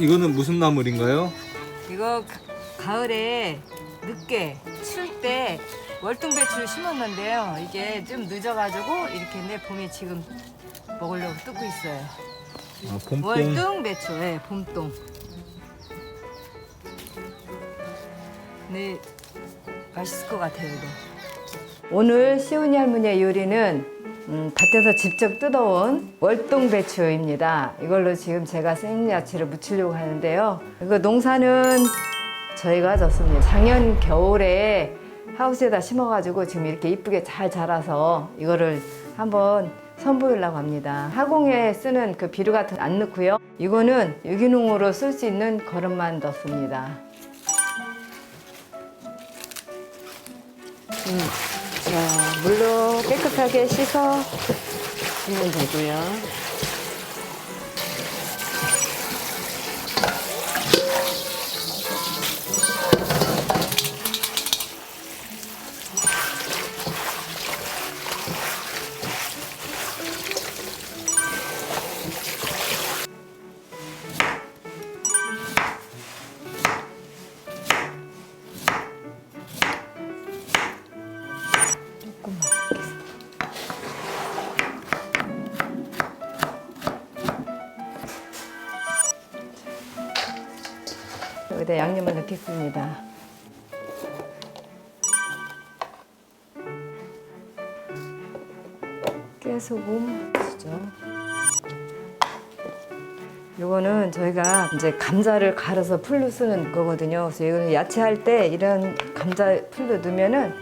이거는 무슨 나물인가요? 이거 가- 가을에 늦게 출 때 월등배추 심었는데요. 이게 좀 늦어가지고 이렇게 내 봄에 지금 먹으려고 뜯고 있어요. 아, 봄동. 월등배추, 예, 봄동. 네, 맛있을 것 같아요, 이거. 오늘 시훈이 할머니의 요리는 음, 밭에서 직접 뜯어온 월동 배추입니다. 이걸로 지금 제가 생야채를 무치려고 하는데요. 이거 농사는 저희가 졌습니다. 작년 겨울에 하우스에다 심어가지고 지금 이렇게 이쁘게 잘 자라서 이거를 한번 선보이려고 합니다. 하공에 쓰는 그 비료 같은 거안 넣고요. 이거는 유기농으로 쓸 수 있는 거름만 넣습니다. 음, 깨끗하게 씻어 주면 되고요. 여기다 양념을 넣겠습니다. 깨소금 주죠. 요거는 저희가 이제 감자를 갈아서 풀로 쓰는 거거든요. 그래서 이거는 야채 할 때 이런 감자 풀로 넣으면은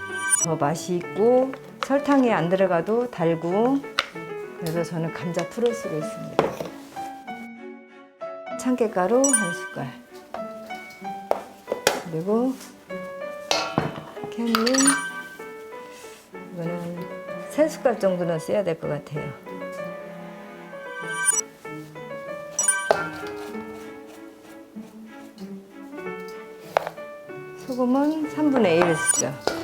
더 맛이 있고 설탕이 안 들어가도 달고 그래서 저는 감자 풀을 쓰고 있습니다. 참깨가루 한 숟갈 그리고 캔님 이거는 세 숟갈 정도는 써야 될 것 같아요. 소금은 3분의 1 쓰죠.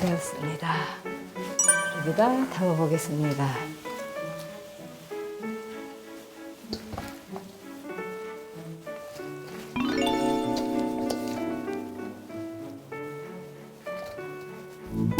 되었습니다. 여기다 담아보겠습니다. 음.